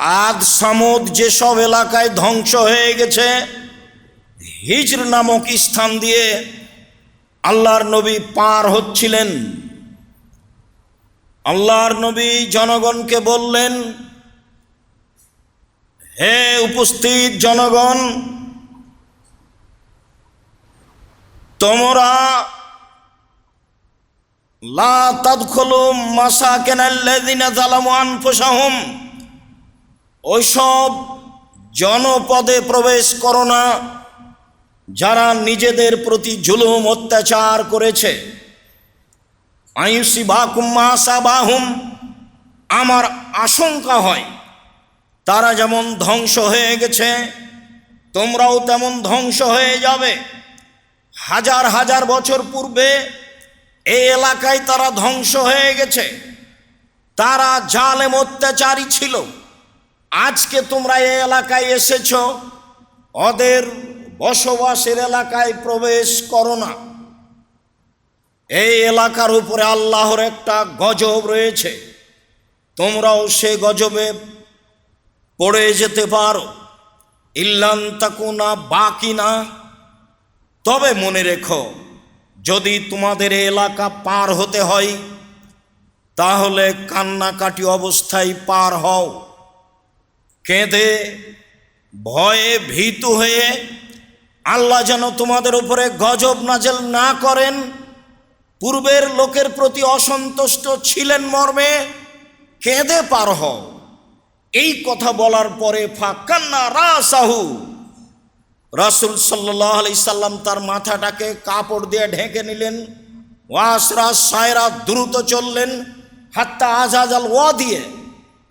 আদ সামুদ যেসব এলাকায় ধ্বংস হয়ে গেছে, হিজর নামক স্থান দিয়ে আল্লাহর নবী পার হচ্ছিলেন। আল্লাহর নবী জনগণকে বললেন, হে উপস্থিত জনগণ, তোমরা লা তাদখুলু মাসাকিনাল্লাযিনা যালামু আনফুসাহুম। ওইসব জনপদে প্রবেশ করো না, যারা নিজেদের প্রতি জুলুম, অত্যাচার করেছে। আয়ুসি বাকুম মাসাবাহুম আমার আশঙ্কা হয়, তারা যেমন ধ্বংস হয়ে গেছে, তোমরাও তেমন ধ্বংস হয়ে যাবে। হাজার হাজার বছর পূর্বে এই এলাকায় তারা ধ্বংস হয়ে গেছে। তারা জালেম অত্যাচারী ছিল। আজকে তোমরা এই এলাকায় এসেছ। ওদের বসবাসের এলাকায় প্রবেশ করো না। এই এলাকার উপরে আল্লাহর একটা গজব রয়েছে। তোমরাও সে গজবে পড়ে যেতে পারো। ইল্লান তাকুনা বাকি না তবে মনে রেখো, যদি তোমাদের এলাকা পার হতে হয়, তাহলে কান্নাকাটি অবস্থায় পার হও। কেঁদে, ভয়ে ভীত হয়ে আল্লাহ যেন তোমাদের উপরে গজব নাজেল না করেন। পূর্বের লোকের প্রতি অসন্তুষ্ট ছিলেন মর্মে, কেঁদে পার হও। এই কথা বলার পরে ফাঁকান্না রাসাহু। রাসুল সাল্লাহ আলি সাল্লাম তার মাথাটাকে কাপড় দিয়ে ঢেকে নিলেন। ওয়াসরা, সায়রা দ্রুত চললেন, হাত্তা আজাজ আল ওয়া দিয়ে।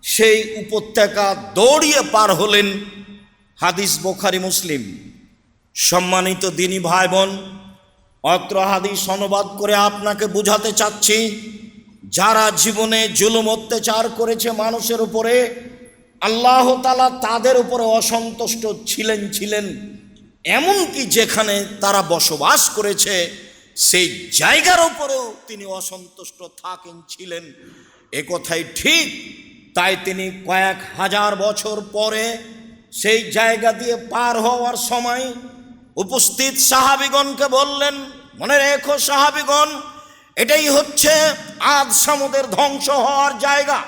সেই উপত্যকা দৌড়িয়ে পার হলেন হাদিস বোখারি মুসলিম। সম্মানিত দিনী ভাই বোন অত্র হাদিস অনুবাদ করে আপনাকে বুঝাতে চাচ্ছি, যারা জীবনে জুলুম অত্যাচার করেছে মানুষের উপরে, আল্লাহ তালা তাদের উপরে অসন্তুষ্ট ছিলেন ছিলেন। এমনকি যেখানে তারা বসবাস করেছে, সেই জায়গার উপরেও তিনি অসন্তুষ্ট থাকেন, ছিলেন। একথাই ঠিক তাই তিনি কয়েক হাজার বছর পরে সেই জায়গা দিয়ে পার হওয়ার সময় উপস্থিত সাহাবিগণকে বললেন, মনে রেখো সাহাবিগণ, এটাই হচ্ছে আদ সামুদের ধ্বংস হওয়ার জায়গা।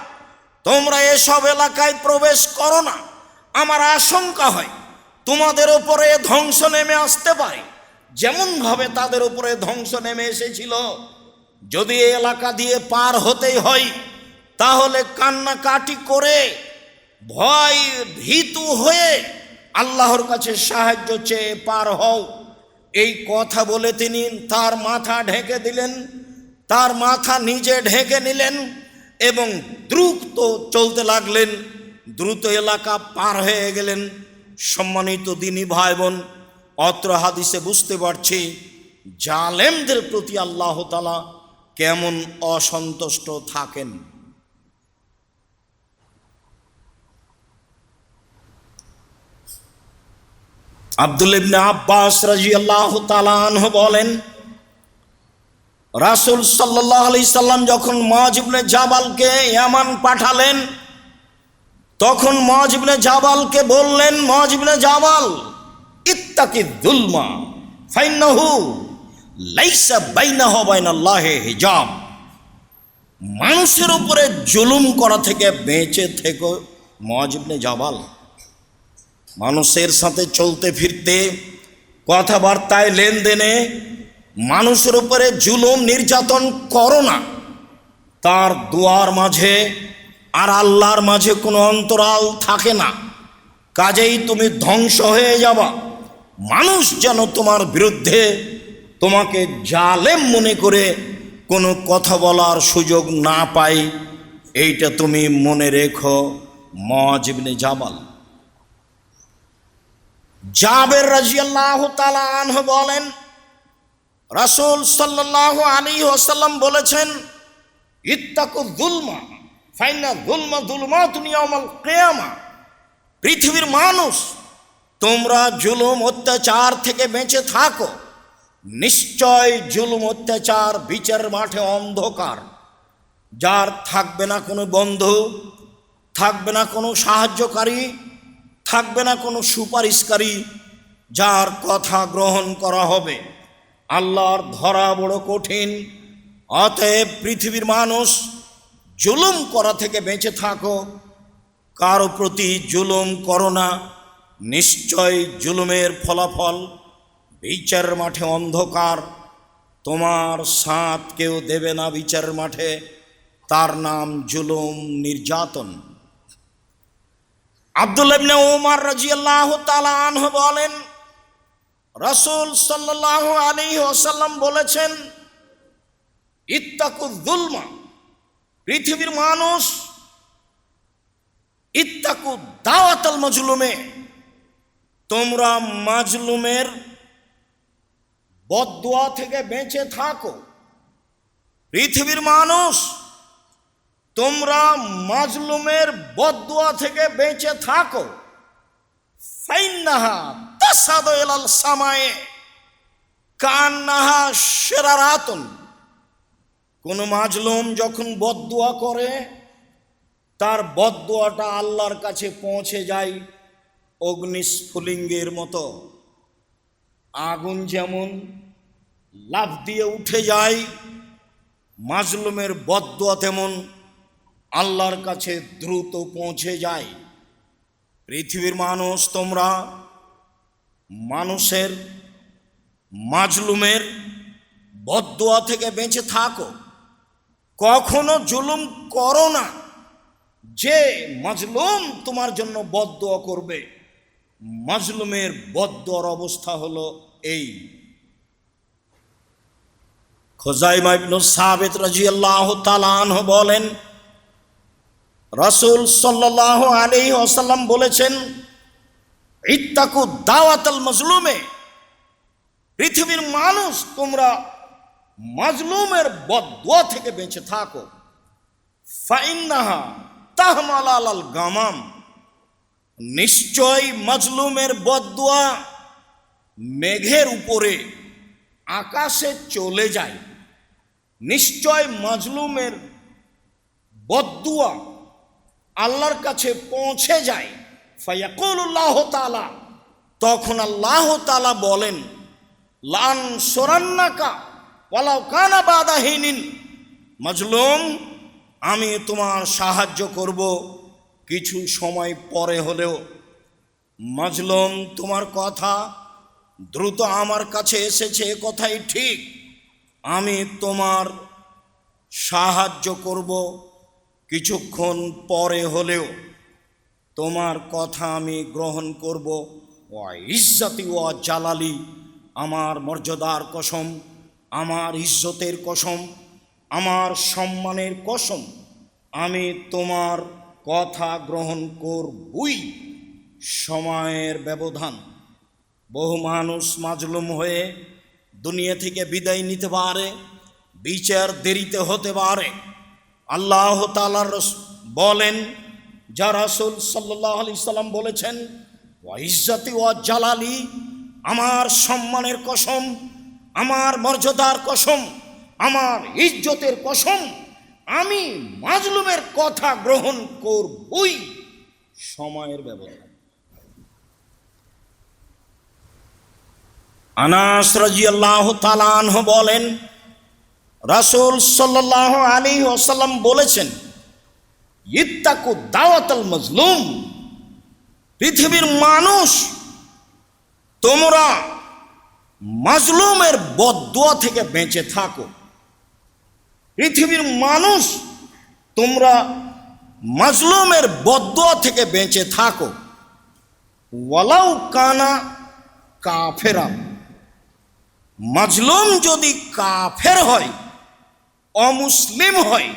তোমরা এসব এলাকায় প্রবেশ করো না। আমার আশঙ্কা হয় তোমাদের ওপরে ধ্বংস নেমে আসতে পারে। যেমনভাবে তাদের উপরে ধ্বংস নেমে এসেছিল, যদি এলাকা দিয়ে পার হতেই হয় তাহলে কান্নাকাটি করে ভয় ভীতু হয়ে আল্লাহর কাছে সাহায্য চেয়ে পার হও। এই কথা বলে তিনি তার মাথা ঢেকে দিলেন, তার মাথা নিজে ঢেকে নিলেন এবং দ্রুত চলতে লাগলেন, দ্রুত এলাকা পার হয়ে গেলেন। সম্মানিত দিনী ভাই বোন অত্র হাদিসে বুঝতে পারছি জালেমদের প্রতি আল্লাহ তালা কেমন অসন্তুষ্ট থাকেন। আব্দুল ইবনে আব্বাস রাজি আল্লাহ তালাহ বলেন, রাসুল সাল্লাহ আলি সাল্লাম যখন মহাজিবনে জাবালকে ইয়ামান পাঠালেন, তখন মহাজিবনে জাবালকে বললেন মহাজিবনে জাবাল ইত্তাকি দুলমা ফাইনাহু লাইসা বাইনাহ বাইনাল্লাহে হিজাব মানুষের উপরে জুলুম করা থেকে বেঁচে থেকো মহাজিবনে জাবাল। মানুষের সাথে চলতে ফিরতে, কথাবার্তায় লেনদেনে মানুষের উপরে জুলুম নির্যাতন করো না। তার দুয়ার মাঝে আর আল্লাহর মাঝে কোনো অন্তরাল থাকে না। কাজেই তুমি ধ্বংস হয়ে যাবা। মানুষ যেন তোমার বিরুদ্ধে তোমাকে জালেম মনে করে কোনো কথা বলার সুযোগ না পায়, এইটা তুমি মনে রেখো। মজিবনে জামাল। জাবের রাজিয়াল্লাহ তালা বলেন, রাসুল সাল্লাহ আলী ওসাল্লাম বলেছেন, ইত্তাকু ফাইনা দুলমা দুলমা দুনিয়ামাল কেয়ামা। পৃথিবীর মানুষ, তোমরা জুলুম অত্যাচার থেকে বেঁচে থাকো। নিশ্চয় জুলুম অত্যাচার বিচার মাঠে অন্ধকার। যার থাকবে না কোনো বন্ধু, থাকবে না কোনো সাহায্যকারী থাকবে না কোনো সুপারিশকারী যার কথা গ্রহণ করা হবে। আল্লাহর ধরা বড় কঠিন। অতএব পৃথিবীর মানুষ জুলুম করা থেকে বেঁচে থাকো। কারও প্রতি জুলুম করো না। নিশ্চয় জুলুমের ফলাফল বিচারের মাঠে অন্ধকার। তোমার সাথ কেউ দেবে না বিচারের মাঠে। তার নাম জুলুম নির্যাতন। আব্দুল ইবনে ওমর রাজিয়াল্লাহু আনহু বলেন, রাসূল সাল্লাল্লাহু আলাইহি ওয়াসাল্লাম বলেছেন ইত্তাকু যুলমা, পৃথিবীর মানুষ ইত্তাকু দাওয়াতাল মাজলুমে, তোমরা মাজলুমের বদদোয়া থেকে বেঁচে থাকো। পৃথিবীর মানুষ তোমরা মাজলুমের বদদোয়া থেকে বেঁচে থাকো। সামায়ে কোন মাজলুম যখন বদদোয়া করে, তার বদদোয়াটা আল্লাহর কাছে পৌঁছে যায় অগ্নিস্ফুলিঙ্গের মতো। আগুন যেমন লাফ দিয়ে উঠে যায়, মাজলুমের বদদোয়া তেমন আল্লাহর কাছে দ্রুত পৌঁছে যায়। পৃথিবীর মানুষ তোমরা মানুষের মাজলুমের বদদোয়া থেকে বেঁচে থাকো। কখনো জুলুম করো না। যে মাজলুম তোমার জন্য বদদোয়া করবে, মাজলুমের বদদোয়ার অবস্থা হলো এই। খোজাইমা ইবনু সাবিত রাদিয়াল্লাহু তাআলা আনহু বলেন রাসূল সাল্লাল্লাহু আলাইহি ওয়াসাল্লাম বলেছেন, ইত্তাকু দাওয়াতাল মজলুমে। পৃথিবীর মানুষ, তোমরা মাজলুমের বদদোয়া থেকে বেঁচে থাকো। ফাইন্নাহা তাহমাল আলাল গামাম। নিশ্চয় মাজলুমের বদুয়া মেঘের উপরে, আকাশে চলে যায়। নিশ্চয় মাজলুমের বদদুয়া আল্লাহর কাছে পৌঁছে যায়। ফায়াকুল্লাহ তালা তখন আল্লাহ তালা বলেন, লান সোরান্নাকা ওয়ালাও কানা বাদাহীনিন মাজলুম, আমি তোমার সাহায্য করব কিছু সময় পরে হলেও। মাজলুম, তোমার কথা দ্রুত আমার কাছে এসেছে, এ কথাই ঠিক। আমি তোমার সাহায্য করব কিছুক্ষণ পরে হলেও তোমার কথা আমি গ্রহণ করব। ও ইজ্জতি ও জালালি, আমার মর্যাদার কসম, আমার ইজ্জতের কসম, আমার সম্মানের কসম আমি তোমার কথা গ্রহণ করবই। সময়ের ব্যবধান। বহু মানুষ মাজলুম হয়ে দুনিয়া থেকে বিদায় নিতে পারে, বিচার দেরিতে হতে পারে। আল্লাহ তালার বলেন, যা রাসুল সাল্লাহ আলি সাল্লাম বলেছেন ইজ্জাতি ও জালালি, আমার সম্মানের কসম, আমার মর্যাদার কসম, আমার ইজ্জতের কসম, আমি মাজলুমের কথা গ্রহণ করবই। সময়ের ব্যবধান। আনাস রাজিয়াল্লাহ তালানহ বলেন রাসূল সাল্লাহ আলী ওসাল্লাম বলেছেন, ইত্তাকু দাওয়াতাল মজলুম। পৃথিবীর মানুষ, তোমরা মাজলুমের বদুয়া থেকে বেঁচে থাকো। পৃথিবীর মানুষ, তোমরা মাজলুমের বদুয়া থেকে বেঁচে থাকো। ওয়ালাউ কানা কাফেরা। মাজলুম যদি কাফের হয় অমুসলিম হয়,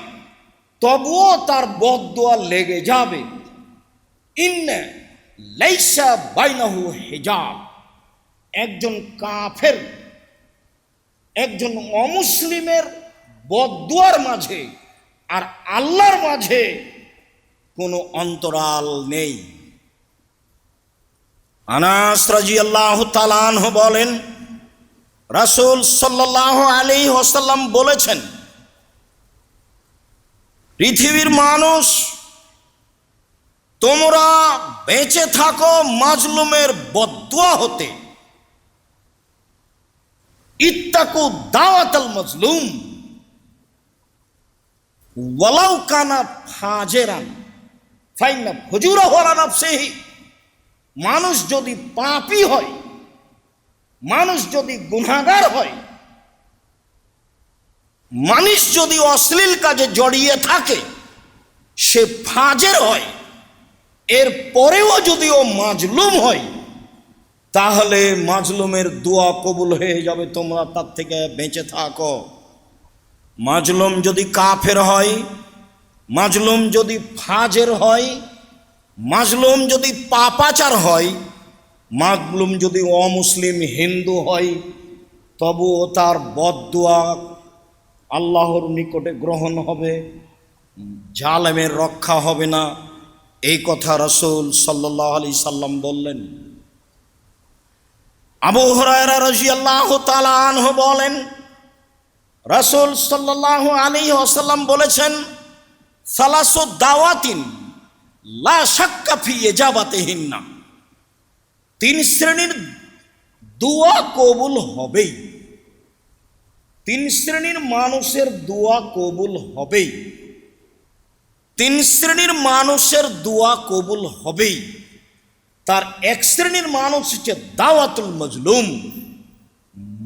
তবুও তার বদদোয়া লেগে যাবে। হিজাব। একজন কাফের, একজন অমুসলিমের বদদুয়ার মাঝে আর আল্লাহর মাঝে কোনো অন্তরাল নেই। আনাস রাজিয়াল্লাহ তালানহ বলেন, রাসূল সাল্লাহ আলী ওসাল্লাম বলেছেন পৃথিবীর মানুষ, তোমরা বেঁচে থাকো মাজলুমের বদুয়া হতে। ইত্তাকু দাওয়াতাল মাজলুম। ওয়ালাউ কানা ফাজেরান ফাইনা ফজুরা হওয়ার নাফসিহি। মানুষ যদি পাপী হয়, মানুষ যদি গুনাগার হয় মানুষ যদি অশ্লীল কাজে জড়িয়ে থাকে, সে ফাজের হয়। এর পরেও যদি ও মাজলুম হয়, তাহলে মাজলুমের দোয়া কবুল হয়ে যাবে, তোমরা তার থেকে বেঁচে থাকো। মাজলুম যদি কাফের হয়, মাজলুম যদি ফাজের হয়, মাজলুম যদি পাপাচার হয়, মাজলুম যদি অমুসলিম হিন্দু হয়, তবুও তার বদুয়া আল্লাহর নিকটে গ্রহণ হবে, জালেমের রক্ষা হবে না। এই কথা রসুল সাল্লাহ আলি সাল্লাম বললেন। আবু হরায়রা রাজি আল্লাহ তালাহ বলেন, রসুল সাল্লাহ আলী আসাল্লাম বলেছেন, সালাসো দাওয়াতিন লা সাক্কা ফিয়ে না তিন শ্রেণির দোয়া কবুল হবেই। তিন শ্রেণির মানুষের দোয়া কবুল হবেই। তিন শ্রেণির মানুষের দোয়া কবুল হবেই। তার এক শ্রেণির মানুষ হচ্ছে দাওয়াতুল মজলুম।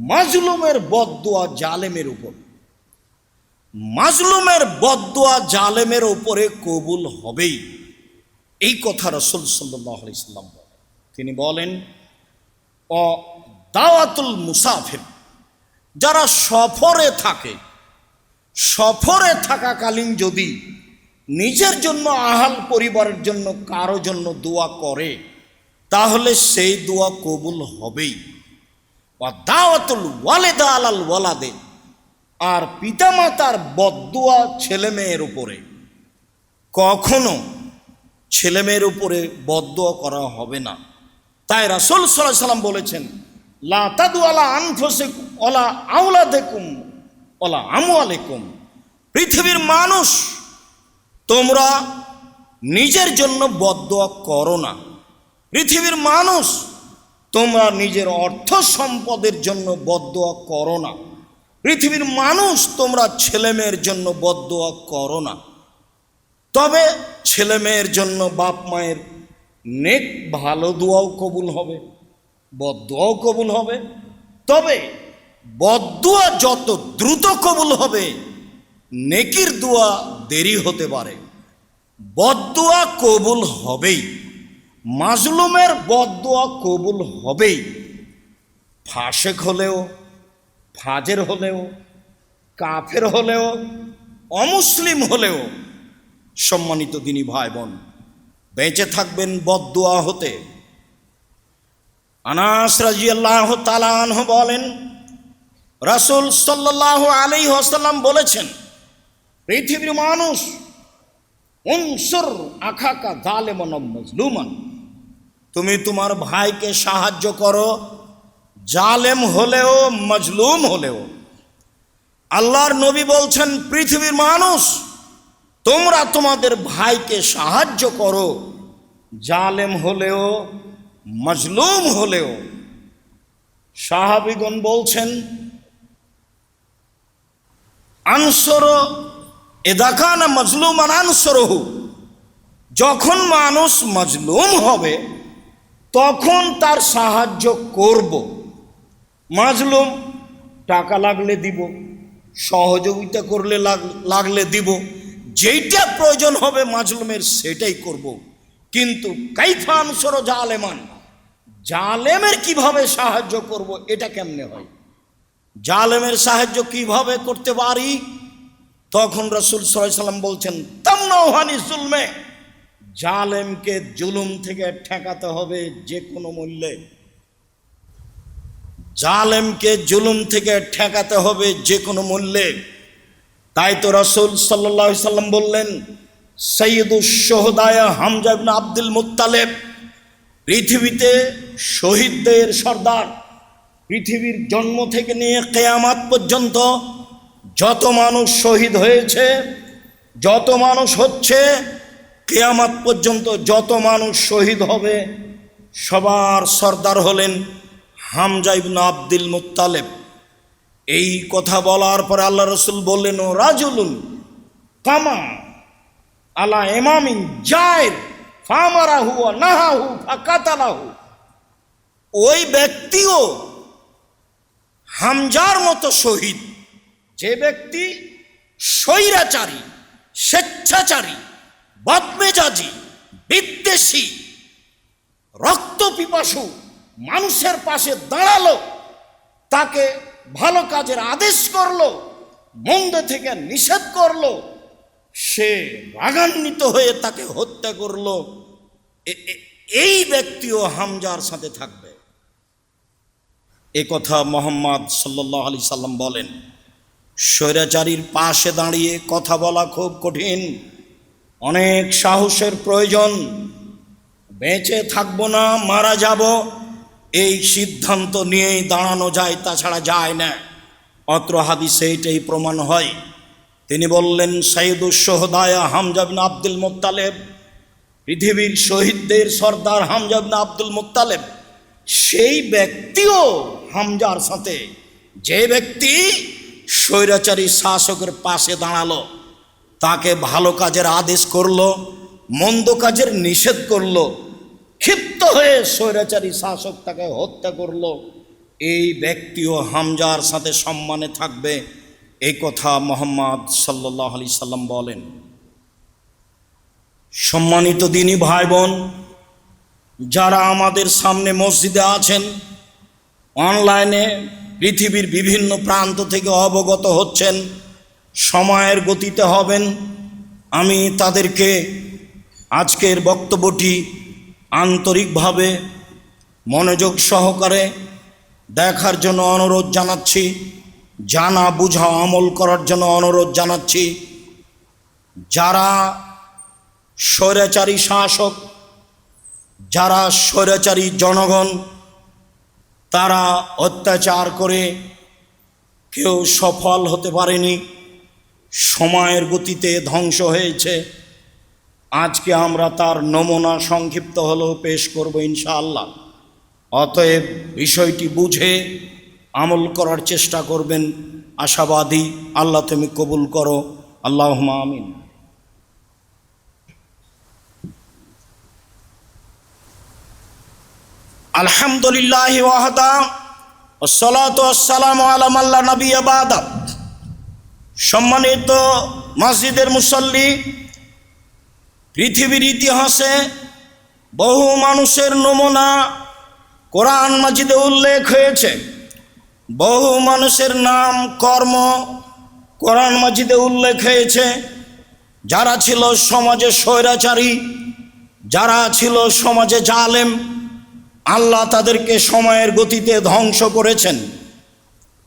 মাজলুমের বদদোয়া জালেমের উপর। মাজলুমের বদদোয়া জালেমের উপরে কবুল হবেই। এই কথা রসুল সাল্লাহ ইসলাম বলেন। তিনি বলেন, অ দাওয়াতুল মুসাফির। যারা সফরে থাকে, সফরে থাকাকালীন যদি নিজের জন্য আহাল পরিবারের জন্য কারও জন্য দোয়া করে, তাহলে সেই দোয়া কবুল হবেই। দাওয়াতুল ওয়ালেদা আলাল ওয়ালাদে। আর পিতামাতার বদুয়া ছেলে মেয়ের উপরে, কখনো ছেলে মেয়ের উপরে বদুয়া করা হবে না। তাই রাসুল সাল্লাহ সাল্লাম বলেছেন লা তাদু আলা আনফসে ওলা আউলা দেখুম ওলা আমু আলেকুম পৃথিবীর মানুষ, তোমরা নিজের জন্য বদুয়া করো না। পৃথিবীর মানুষ, তোমরা নিজের অর্থ সম্পদের জন্য বদুয়া করো না। পৃথিবীর মানুষ, তোমরা ছেলে মেয়ের জন্য বদুয়া করো না। তবে ছেলে মেয়ের জন্য বাপ মায়ের নেক ভালো দোয়াও কবুল হবে। বদুয়াও কবুল হবে। তবে বদুয়া যত দ্রুত কবুল হবে, নেকির দোয়া দেরি হতে পারে। বদুয়া কবুল হবেই। মাজলুমের বদুয়া কবুল হবেই। ফাঁসেক হলেও, ফাজের হলেও, কাফের হলেও, অমুসলিম হলেও, সম্মানিত দিনী ভাই বোন, বেঁচে থাকবেন বদুয়া হতে। আনাস রাজিয়াল্লাহ তালাহ বলেন, রাসুল সাল্লাহ আলী হাসাল্লাম বলেছেন, পৃথিবীর মানুষ, উনসুর আখাকা জালেমন মজলুমান, তুমি তোমার ভাইকে সাহায্য করো, জালেম হলেও, মজলুম হলেও। আল্লাহর নবী বলছেন, পৃথিবীর মানুষ, তোমরা তোমাদের ভাইকে সাহায্য করো, জালেম হলেও মজলুম হলেও সাহাবিগণ বলছেন, আনসর এদাকান মজলুম আনসরহু। যখন মানুষ মজলুম হবে, তখন তার সাহায্য করব। মাজলুম টাকা লাগলে দিব, সহযোগিতা করলে লাগ- লাগলে দিব। যেইটা প্রয়োজন হবে মাজলুমের সেটাই করব। কিন্তু কাইফা আনসর জালেমান জালেমের কীভাবে সাহায্য করব, এটা কেমনে হয়? জালেমের সাহায্য কীভাবে করতে পারি? তখন রসুল সাল্লাম বলছেন তামনাহানি জুলমে। জালেমকে জুলুম থেকে ঠেকাতে হবে যে কোনো মূল্যে। জালেমকে জুলুম থেকে ঠেকাতে হবে যে কোনো মূল্যে। তাই তো রসুল সাল্লাহ সাল্লাম বললেন, সৈয়দুস সোহদায় হামজা আব্দুল মুত্তালেব পৃথিবীতে শহীদদের সর্দার, পৃথিবীর জন্ম থেকে নিয়ে কেয়ামাত পর্যন্ত যত মানুষ শহীদ হয়েছে, যত মানুষ হচ্ছে, কেয়ামাত পর্যন্ত যত মানুষ শহীদ হবে, সবার সর্দার হলেন হামজা ইবনে আব্দুল মুত্তালেব। এই কথা বলার পরে আল্লাহ রসুল বললেন, ও রাজুলুন, কামা আলা এমামিন জায়ের ফামারাহু নাহাহু ফাকাতালাহু। ওই ব্যক্তিও হামজার মতো শহীদ। যে ব্যক্তি স্বৈরাচারী, স্বেচ্ছাচারী, বদমেজাজি, বিদ্বেষী, রক্ত পিপাসু মানুষের পাশে দাঁড়াল, তাকে ভালো কাজের আদেশ করল, মন্দ থেকে নিষেধ করল, সে রাগান্বিত হয়ে তাকে হত্যা করল। এই ব্যক্তিও হামজার সাথে থাকবে। এ কথা মোহাম্মদ সাল্লাহ আলি সাল্লাম বলেন, স্বৈরাচারীর পাশে দাঁড়িয়ে কথা বলা খুব কঠিন। অনেক সাহসের প্রয়োজন। বেঁচে থাকব না, মারা যাব, এই সিদ্ধান্ত নিয়েই দাঁড়ানো যায়, তাছাড়া যায় না। অত্র হাদিসে এইটাই প্রমাণ হয়। তিনি বললেন সাইদুসোহদায়া হামজাবিন আব্দুল মোত্তালেব পৃথিবীর শহীদদের সর্দার হামজাবিন আব্দুল মোত্তালেব, সেই ব্যক্তিও হামজার সাথে। যে ব্যক্তি স্বৈরাচারী শাসকের পাশে দাঁড়াল, তাকে ভালো কাজের আদেশ করল, মন্দ কাজের নিষেধ করল, ক্ষিপ্ত হয়ে স্বৈরাচারী শাসক তাকে হত্যা করল, এই ব্যক্তিও হামজার সাথে সম্মানে থাকবে, এই কথা মোহাম্মদ সাল্লাহ আলি সাল্লাম বলেন। সম্মানিত দিনী ভাই বোন যারা আমাদের সামনে মসজিদে আছেন, অনলাইনে পৃথিবীর বিভিন্ন প্রান্ত থেকে অবগত হচ্ছেন, সময়ের গতিতে হবেন, আমি তাদেরকে আজকের বক্তব্যটি আন্তরিকভাবে মনোযোগ সহকারে দেখার জন্য অনুরোধ জানাচ্ছি জানা বুঝা আমল করার জন্য অনুরোধ জানাচ্ছি। যারা স্বৈরাচারী শাসক, যারা স্বৈরাচারী জনগণ, তারা অত্যাচার করে কেউ সফল হতে পারেনি, সময়ের গতিতে ধ্বংস হয়েছে। আজকে আমরা তার নমুনা সংক্ষিপ্ত হলেও পেশ করব ইনশাআল্লাহ। অতএব বিষয়টি বুঝে আমল করার চেষ্টা করবেন। আশাবাদী আল্লাহ তুমি কবুল করো। আল্লাহ আমিন। আলহামদুলিল্লাহ আল্লাহ নবী আবাদা সম্মানিত মসজিদের মুসল্লি, পৃথিবীর ইতিহাসে বহু মানুষের নমুনা কোরআন মাজিদে উল্লেখ হয়েছে। বহু মানুষের নাম, কর্ম কোরআন মাজিদে উল্লেখ হয়েছে। যারা ছিল সমাজে স্বৈরাচারী, যারা ছিল সমাজে জালেম আল্লাহ তাদেরকে সময়ের গতিতে ধ্বংস করেছেন।